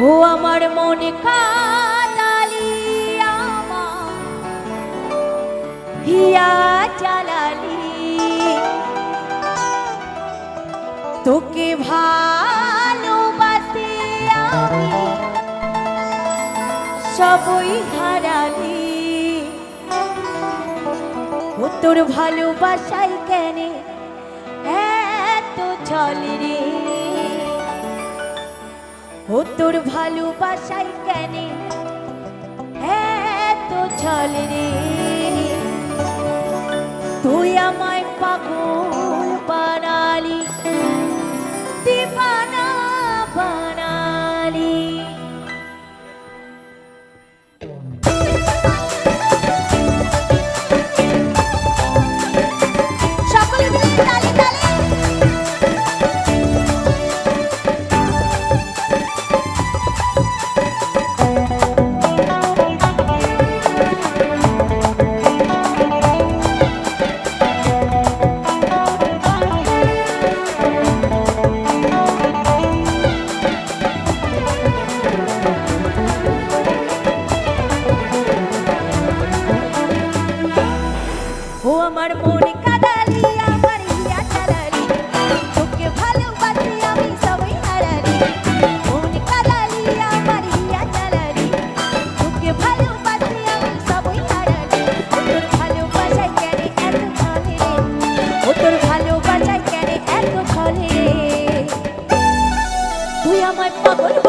ও আমার মনে কালালি আমার। হিয়া চালালি তোকে ভালোবাসি আমি, সবই হারালি। ও তোর ভালোবাসাই কেন এত চলি রে? ও তোর ভালোবাসাই কেন? এত ছল রে। আমায় পাগল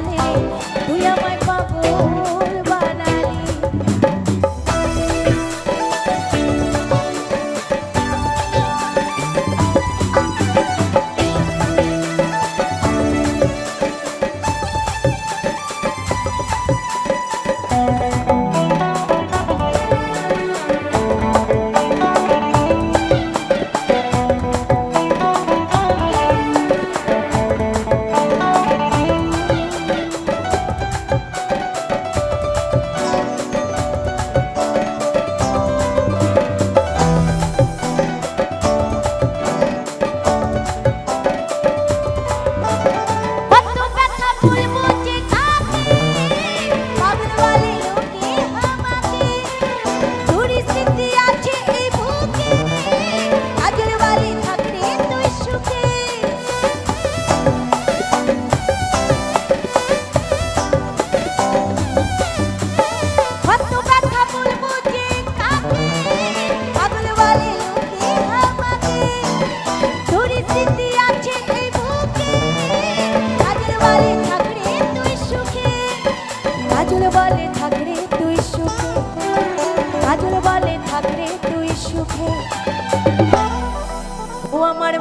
Tu ya my Моему বলে থাকরে তুই সুখে কাজল বলে থাকরে তুই সুখে। ও আমার